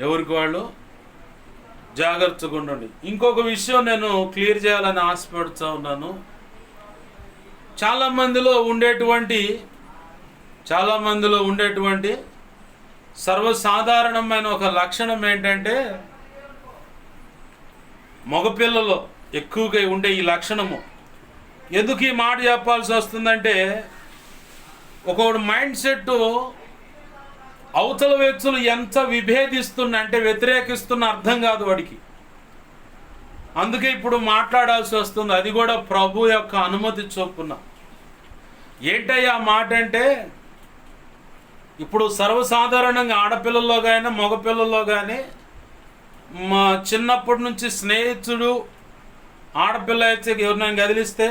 ఎవరికి వాళ్ళు? జాగ్రత్తగా ఉండండి. ఇంకొక విషయం నేను క్లియర్ చేయాలని ఆశపడుతూ ఉన్నాను. చాలా మందిలో ఉండేటువంటి చాలా మందిలో ఉండేటువంటి సర్వసాధారణమైన ఒక లక్షణం ఏంటంటే మగపిల్లలో ఎక్కువగా ఉండే ఈ లక్షణము. ఎందుకు ఈ మాట చెప్పాల్సి వస్తుందంటే ఒకడు మైండ్ సెట్ అవతల వ్యక్తులు ఎంత విభేదిస్తున్న అంటే వ్యతిరేకిస్తున్న అర్థం కాదు వాడికి. అందుకే ఇప్పుడు మాట్లాడాల్సి వస్తుంది. అది కూడా ప్రభు యొక్క అనుమతి చొప్పున. ఏంటయ్యా మాట అంటే ఇప్పుడు సర్వసాధారణంగా ఆడపిల్లల్లో కానీ మగపిల్లల్లో కానీ మా చిన్నప్పటి నుంచి స్నేహితుడు ఆడపిల్ల అయితే ఎవరినైనా కదిలిస్తే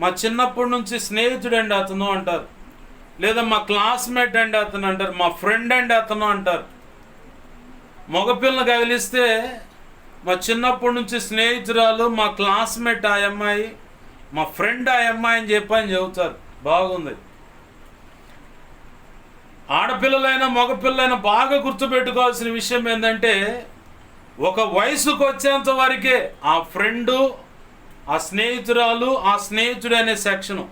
మా చిన్నప్పటి నుంచి స్నేహితుడు అండి అతను అంటారు. లేదా మా క్లాస్మేట్ అండి అతను అంటారు మా ఫ్రెండ్ అండి అతను అంటారు. మగపిల్లని కదిలిస్తే మా చిన్నప్పటి నుంచి స్నేహితురాలు మా క్లాస్మేట్ ఆ అమ్మాయి మా ఫ్రెండ్ ఆ అమ్మాయి అని చెప్పి అని చెబుతారు. బాగుంది. ఆడపిల్లలైనా మగపిల్లలైనా బాగా గుర్తుపెట్టుకోవాల్సిన విషయం ఏంటంటే ఒక వయసుకు వచ్చేంత వరకే ఆ ఫ్రెండు ఆ స్నేహితురాలు ఆ స్నేహితుడు అనే సెక్షను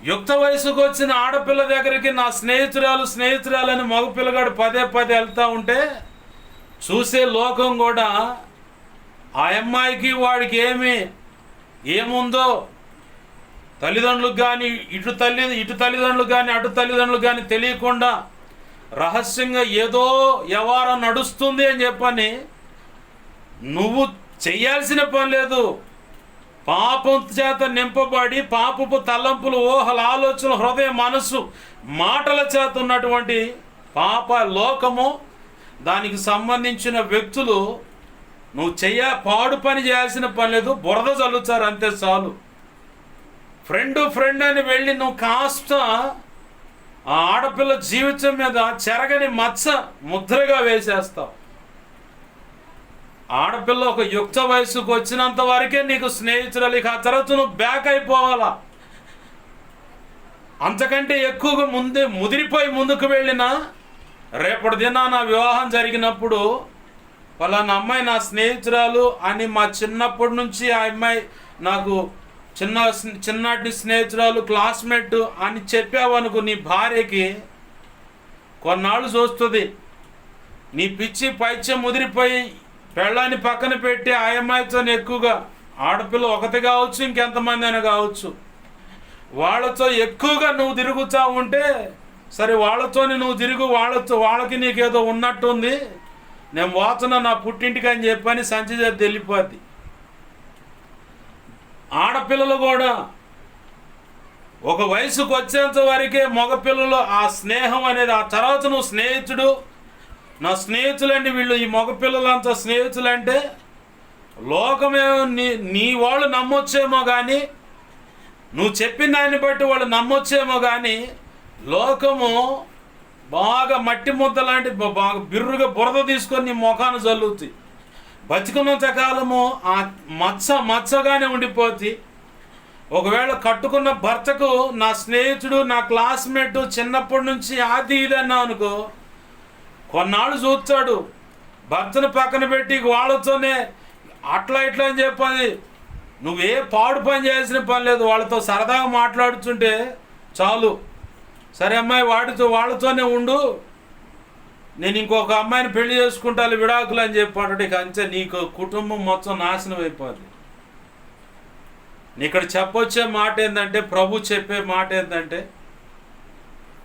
యుక్త వయసుకు వచ్చిన ఆడపిల్ల దగ్గరికి నా స్నేహితురాలు స్నేహితురాలని మగపిల్లగాడు పదే పదే వెళ్తూ ఉంటే చూసే లోకం కూడా ఆ అమ్మాయికి వాడికి ఏమి ఏముందో తల్లిదండ్రులకు కానీ ఇటు తల్లి ఇటు తల్లిదండ్రులకు కానీ అటు తల్లిదండ్రులకు కానీ తెలియకుండా రహస్యంగా ఏదో వ్యవహారం నడుస్తుంది అని చెప్పని నువ్వు చేయాల్సిన పని లేదు. పాపం చేత నింపబడి పాపపు తలంపులు ఊహల ఆలోచన హృదయ మనస్సు మాటల చేత ఉన్నటువంటి పాప లోకము. దానికి సంబంధించిన వ్యక్తులు నువ్వు చెయ్య పాడు పని చేయాల్సిన పని లేదు బురద చల్లుతారు అంతే చాలు. ఫ్రెండ్ ఫ్రెండ్ అని వెళ్ళి నువ్వు కాస్త ఆ ఆడపిల్ల జీవితం మీద చెరగని మచ్చ ముద్రగా వేసేస్తావు. ఆడపిల్ల ఒక యుక్త వయసుకు వచ్చినంత వరకే నీకు స్నేహితురాలు ఆ తర్వాత నువ్వు బ్యాక్ అయిపోవాలా? అంతకంటే ఎక్కువగా ముందే ముదిరిపోయి ముందుకు వెళ్ళినా రేపటి దిన నా వివాహం జరిగినప్పుడు పలానా అమ్మాయి నా స్నేహితురాలు అని మా చిన్నప్పటి నుంచి ఆ అమ్మాయి నాకు చిన్న చిన్నటి స్నేహితురాలు క్లాస్మేట్ అని చెప్పావనుకో నీ భార్యకి కొన్నాళ్ళు చూస్తుంది. నీ పిచ్చి పైచ్యం ముదిరిపోయి పెళ్ళాన్ని పక్కన పెట్టి ఆ అమ్మాయితో ఎక్కువగా ఆడపిల్ల ఒకటి కావచ్చు ఇంకెంతమంది అయినా కావచ్చు. వాళ్ళతో ఎక్కువగా నువ్వు తిరుగుతూ ఉంటే సరే వాళ్ళతోని నువ్వు తిరుగు వాళ్ళతో వాళ్ళకి నీకేదో ఉన్నట్టుంది నేను పోతున్నా నా పుట్టింటికి అని చెప్పని సంచి చేతి వెళ్ళిపోద్ది ఆడపిల్లలు కూడా ఒక వయసుకు వచ్చేంత వరకే మగపిల్లలు ఆ స్నేహం అనేది ఆ తర్వాత నువ్వు స్నేహితుడు నా స్నేహితులండి వీళ్ళు ఈ మగపిల్లలంతా స్నేహితులంటే లోకమే నీ నీ వాళ్ళు నమ్మొచ్చేమో కానీ నువ్వు చెప్పిన దాన్ని బట్టి వాళ్ళు నమ్మొచ్చేమో కానీ లోకము బాగా మట్టి ముద్ద లాంటి బాగా బిర్రుగా బురద తీసుకొని నీ ముఖాన్ని చల్లుతుంది బతికున్నంత కాలము ఆ మచ్చ మచ్చగానే ఉండిపోద్ది. ఒకవేళ కట్టుకున్న భర్తకు నా స్నేహితుడు నా క్లాస్మేట్ చిన్నప్పటి నుంచి ఆది ఇది అన్నావు అనుకో కొన్నాళ్ళు చూస్తాడు. భర్తను పక్కన పెట్టి వాళ్ళతోనే అట్లా ఇట్లా అని చెప్పని నువ్వే పాడు పని చేయాల్సిన పని లేదు. వాళ్ళతో సరదాగా మాట్లాడుతుంటే చాలు. సరే అమ్మాయి వాడితో వాళ్ళతోనే ఉండు. నేను ఇంకొక అమ్మాయిని పెళ్ళి చేసుకుంటాను విడాకులు అని చెప్పాడు. ఇక అంతే నీకు కుటుంబం మొత్తం నాశనం అయిపోద్ది. ఇక్కడ చెప్పొచ్చే మాట ఏంటంటే ప్రభు చెప్పే మాట ఏంటంటే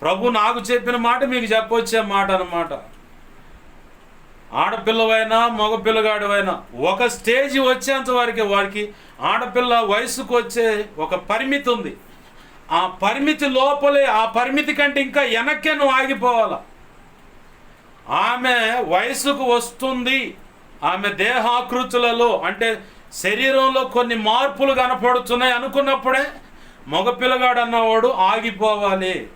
ప్రభు నాకు చెప్పిన మాట మీకు చెప్పొచ్చే మాట అన్నమాట. ఆడపిల్లవైనా మగపిల్లగాడివైనా ఒక స్టేజ్ వచ్చేంత వరకే వాడికి ఆడపిల్ల వయసుకు వచ్చే ఒక పరిమితి ఉంది. ఆ పరిమితి లోపలే ఆ పరిమితి కంటే ఇంకా వెనక్కే నువ్వు ఆగిపోవాలా. ఆమె వయసుకు వస్తుంది. ఆమె దేహాకృతులలో అంటే శరీరంలో కొన్ని మార్పులు కనపడుతున్నాయి అనుకున్నప్పుడే మగపిల్లగాడు అన్నవాడు ఆగిపోవాలి.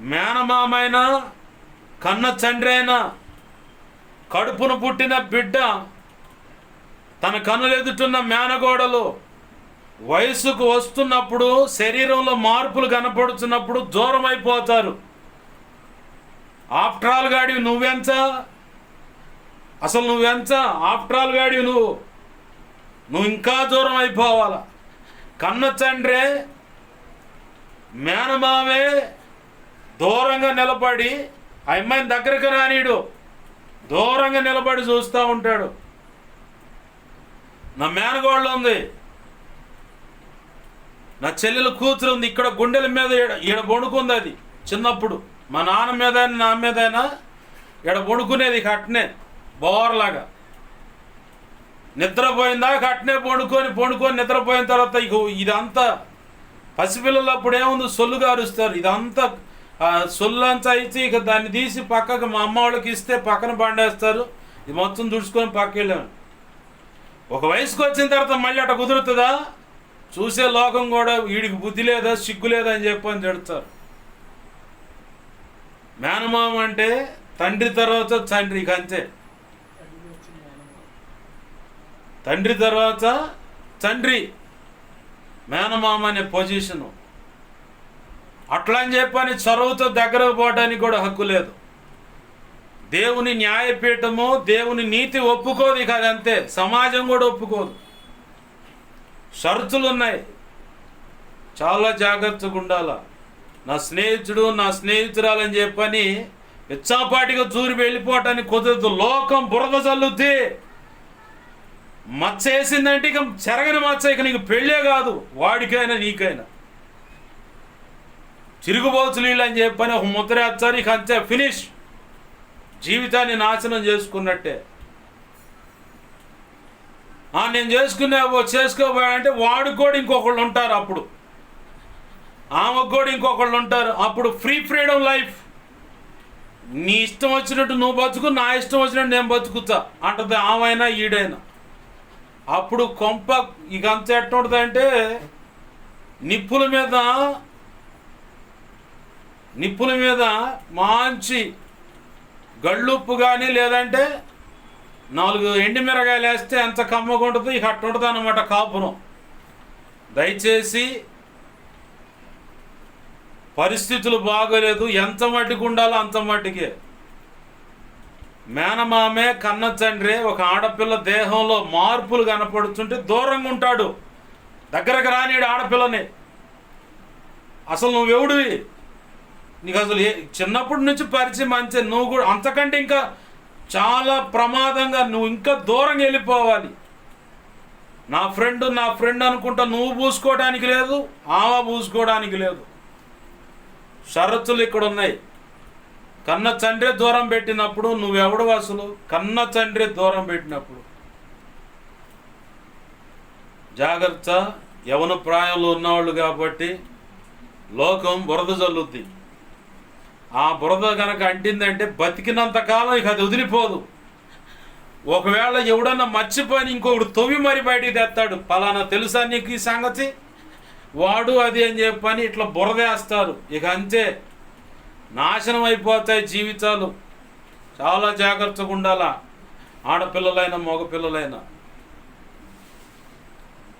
మేనమామైనా కన్న తండ్రి కడుపును పుట్టిన బిడ్డ తన కన్నులు ఎదుటున్న మేనగోడలు వయసుకు వస్తున్నప్పుడు శరీరంలో మార్పులు కనపడుతున్నప్పుడు దూరం అయిపోతారు ఆఫ్టర్ ఆల్ గాడివి నువ్వెంత? అసలు నువ్వెంత? ఆఫ్టర్ ఆల్ గాడివి నువ్వు. నువ్వు ఇంకా దూరం అయిపోవాల కన్న తండ్రే మేనమామే దూరంగా నిలబడి ఆ అమ్మాయిని దగ్గరకు రానీడు దూరంగా నిలబడి చూస్తూ ఉంటాడు. నా మేనగోళ్ళు ఉంది. నా చెల్లెలు కూతురు ఉంది. ఇక్కడ గుండెల మీద ఈడ ఈడ అది. చిన్నప్పుడు మా నాన్న మీద అయినా, నా మీద అయినా ఈడ బొణుకునేది ఇక అట్నే బోర్లాగా. నిద్రపోయిందా అట్నే పండుకొని పండుకొని నిద్రపోయిన తర్వాత ఇక ఇదంతా పసిపిల్లలు అప్పుడు ఏముంది? సొల్లుగా అరుస్తారు ఇదంతా ఆ, సొల్లు ఇచ్చి ఇక దాన్ని తీసి పక్కకు మా అమ్మ వాళ్ళకి ఇస్తే పక్కన పండేస్తారు. ఇది మొత్తం దుడుచుకొని పక్క వెళ్ళాము ఒక వయసుకు వచ్చిన తర్వాత మళ్ళీ అట్ట కుదురుతుందా? చూసే లోకం కూడా వీడికి బుద్ధి లేదా సిగ్గు లేదా అని చెప్పి అని చెడుతారు మేనమామ అంటే తండ్రి తర్వాత తండ్రి అంతే. తండ్రి తర్వాత తండ్రి. మేనమామ అనే పొజిషను. అట్లా అని చెప్పని చొరవతో దగ్గరకు పోవడానికి కూడా హక్కు లేదు. దేవుని న్యాయపీఠము దేవుని నీతి ఒప్పుకోదు ఇక అంతే సమాజం కూడా ఒప్పుకోదు. షరతులు ఉన్నాయి. చాలా జాగ్రత్తగా ఉండాల? నా స్నేహితుడు నా స్నేహితురాలని చెప్పని ఇచ్చాపాటిగా చూరి వెళ్ళిపోవటానికి కుదరదు. లోకం బురద చల్లుద్ది మచ్చ వేసిందంటే ఇక చెరగని మచ్చ ఇక నీకు పెళ్ళే కాదు. వాడికైనా నీకైనా. చిరుగుబోతులు వీళ్ళు అని చెప్పని ఒక ముద్ర ఇక అంతే ఫినిష్ జీవితాన్ని నాశనం చేసుకున్నట్టే. నేను చేసుకునే చేసుకోబోయాడంటే వాడు కూడా ఇంకొకళ్ళు ఉంటారు అప్పుడు. ఆమెకు కూడా ఇంకొకళ్ళు ఉంటారు. అప్పుడు ఫ్రీ ఫ్రీడమ్ లైఫ్ నీ ఇష్టం వచ్చినట్టు నువ్వు బతుకు నా ఇష్టం వచ్చినట్టు నేను బతుకుతా. అంటది ఆమైనా ఈడైనా. అప్పుడు కొంప ఇక అంత ఎట్టుంటుంది అంటే నిప్పుల మీద నిప్పుల మీద మంచి గళ్ళుప్పు కానీ లేదంటే నాలుగు ఎండి మిరగాయలు వేస్తే ఎంత కమ్మగా ఉంటుందో ఇక అట్టు ఉంటుంది అనమాట కాపురం. దయచేసి పరిస్థితులు బాగోలేదు. ఎంత మట్టికి ఉండాలో అంత మట్టికే. మేనమామే కన్న తండ్రి ఒక ఆడపిల్ల దేహంలో మార్పులు కనపడుతుంటే దూరంగా ఉంటాడు. దగ్గరకు రానిడు ఆడపిల్లని. అసలు నువ్వెవడివి? నీకు అసలు ఏ చిన్నప్పటి నుంచి పరిచయం అంతే నువ్వు కూడా అంతకంటే ఇంకా చాలా ప్రమాదంగా నువ్వు ఇంకా దూరం వెళ్ళిపోవాలి. నా ఫ్రెండ్ నా ఫ్రెండ్ అనుకుంటా నువ్వు పూసుకోవడానికి లేదు ఆమె పూసుకోవడానికి లేదు. షరతులు ఇక్కడ ఉన్నాయి. కన్న తండ్రి దూరం పెట్టినప్పుడు నువ్వెవడు అసలు? కన్న తండ్రి దూరం పెట్టినప్పుడు. జాగ్రత్త యవన ప్రాయంలో ఉన్నవాళ్ళు కాబట్టి లోకం బురద జల్లుద్ది. ఆ బురద కనుక అంటిందంటే బతికినంత కాలం ఇక అది వదిలిపోదు. ఒకవేళ ఎవడన్నా మర్చిపోయి ఇంకొకడు తొవి మరి బయటికి తెస్తాడు. పలానా తెలుసా నీకు ఈ సంగతి? వాడు అది అని చెప్పని ఇట్లా బురదేస్తారు ఇక అంతే. నాశనం అయిపోతాయి జీవితాలు. చాలా జాగ్రత్తగా ఉండాలా? ఆడపిల్లలైనా మగపిల్లలైనా.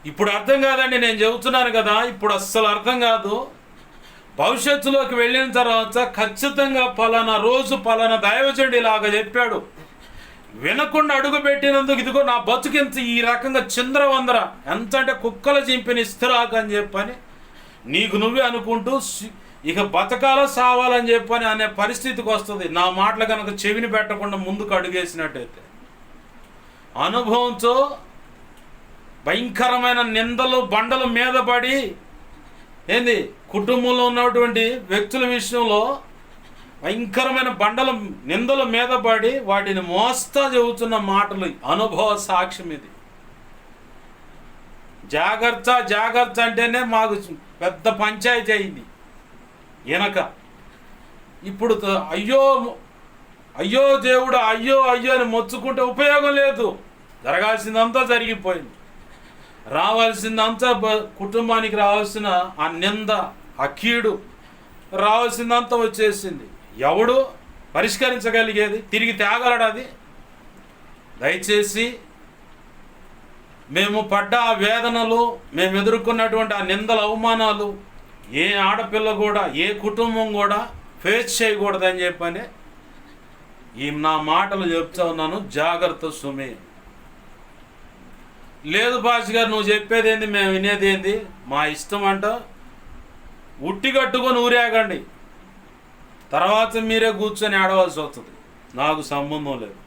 ఇప్పుడు అర్థం కాదండి నేను చెబుతున్నాను కదా. ఇప్పుడు అస్సలు అర్థం కాదు. భవిష్యత్తులోకి వెళ్ళిన తర్వాత ఖచ్చితంగా పలానా రోజు పలానా దైవజనుడు ఇలాగ చెప్పాడు. వినకుండా అడుగు పెట్టినందుకు ఇదిగో నా బతుకింత ఈ రకంగా చింద్రవందర ఎంత అంటే కుక్కల చింపిన ఇస్తరాకు అని చెప్పని నీకు నువ్వే అనుకుంటూ ఇక బతకాల సావాలని చెప్పని అనే పరిస్థితికి వస్తుంది. నా మాటలు కనుక చెవిని పెట్టకుండా ముందుకు అడుగేసినట్టయితే. అనుభవంతో భయంకరమైన నిందలు బండలు మీద పడి ఏంది? కుటుంబంలో ఉన్నటువంటి వ్యక్తుల విషయంలో భయంకరమైన బండల నిందల మీద పడి వాటిని మోస్తా చెబుతున్న మాటలు అనుభవ సాక్ష్యం ఇది. జాగ్రత్త జాగ్రత్త అంటేనే మాకు పెద్ద పంచాయతీ అయింది. వెనక. ఇప్పుడు త- అయ్యో అయ్యో దేవుడు అయ్యో అయ్యో అని మొచ్చుకుంటే ఉపయోగం లేదు. జరగాల్సిందంతా జరిగిపోయింది. రావాల్సిందంతా కుటుంబానికి రావాల్సిన ఆ నింద ఆ కీడు రావాల్సిందంతా వచ్చేసింది. ఎవడు పరిష్కరించగలిగేది తిరిగి తేగలడు అది? దయచేసి మేము పడ్డ ఆ వేదనలు మేము ఎదుర్కొన్నటువంటి ఆ నిందల అవమానాలు ఏ ఆడపిల్ల కూడా ఏ కుటుంబం కూడా ఫేస్ చేయకూడదని చెప్పని ఈ నా మాటలు చెప్తా ఉన్నాను. జాగ్రత్త సుమే. లేదు భాష గారు నువ్వు చెప్పేది ఏంది మేము వినేది ఏంది? మా ఇష్టం అంట. ఉట్టి కట్టుకొని ఊరేగండి. తర్వాత మీరే కూర్చొని ఆడవలసి వస్తుంది. నాకు సంబంధం లేదు.